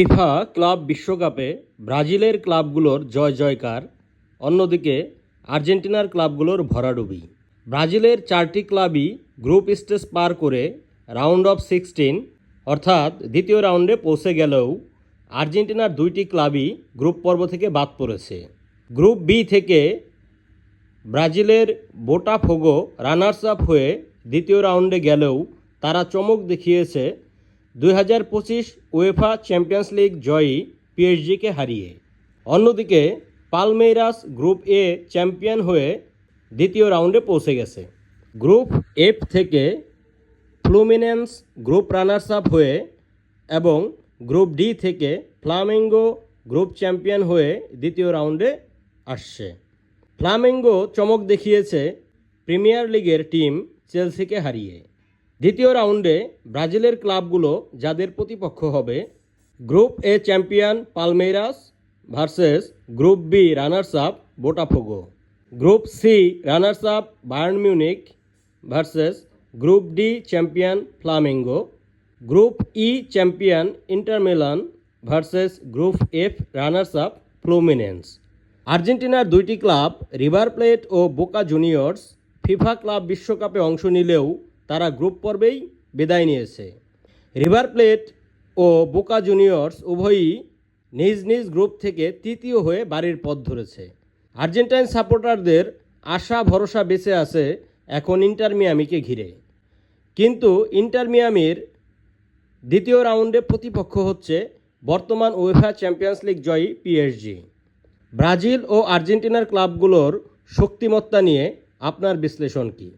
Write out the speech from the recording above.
FIFA club বিশ্বকাপে ব্রাজিলের ক্লাবগুলোর জয় জয়কার, অন্যদিকে আর্জেন্টিনার ক্লাবগুলোর ভরাডুবি। ব্রাজিলের চারটি ক্লাবই গ্রুপ স্টেজ পার করে রাউন্ড অফ সিক্সটিন, অর্থাৎ দ্বিতীয় রাউন্ডে পৌঁছে গেলেও আর্জেন্টিনার দুইটি ক্লাবই গ্রুপ পর্ব থেকে বাদ পড়েছে। গ্রুপ বি থেকে ব্রাজিলের বোটাফোগো রানার্স আপ হয়ে দ্বিতীয় রাউন্ডে গেলেও তারা চমক দেখিয়েছে দুই হাজার পঁচিশ উয়েফা চ্যাম্পিয়ন্স লিগ জয়ী পিএসজিকে হারিয়ে। অন্যদিকে, পালমেইরাস গ্রুপ এ চ্যাম্পিয়ন হয়ে দ্বিতীয় রাউন্ডে পৌঁছে গেছে। গ্রুপ এফ থেকে ফ্লুমিনেন্স গ্রুপ রানার্স আপ হয়ে এবং গ্রুপ ডি থেকে ফ্লামিঙ্গো গ্রুপ চ্যাম্পিয়ন হয়ে দ্বিতীয় রাউন্ডে আসছে। ফ্লামেঙ্গো চমক দেখিয়েছে প্রিমিয়ার লিগের টিম চেলসিকে হারিয়ে। দ্বিতীয় রাউন্ডে ব্রাজিলের ক্লাবগুলো যাদের প্রতিপক্ষ হবে, group A champion Palmeiras versus group B runners up Botafogo, group C runners up Bayern Munich versus group D champion Flamengo, group E champion Inter Milan versus group F runners up Fluminense. আর্জেন্টিনার দুইটি club, river plate ও Boca Juniors, FIFA club বিশ্বকাপে অংশ নিলেও তারা group পর্বেই বিদায় নিয়েছে। River plate ও Boca Juniors উভয়ই নিজ নিজ গ্রুপ থেকে তৃতীয় হয়ে বাড়ির পথ ধরেছে। আর্জেন্টাইন সাপোর্টারদের আশা ভরসা বেঁচে আছে এখন ইন্টার মিয়ামিকে ঘিরে। কিন্তু ইন্টার মিয়ামির দ্বিতীয় রাউন্ডে প্রতিপক্ষ হচ্ছে বর্তমান UEFA Champions League PSG Brazil. Brazil ও আর্জেন্টিনার ক্লাবগুলোর শক্তিমত্তা নিয়ে আপনার বিশ্লেষণ কী?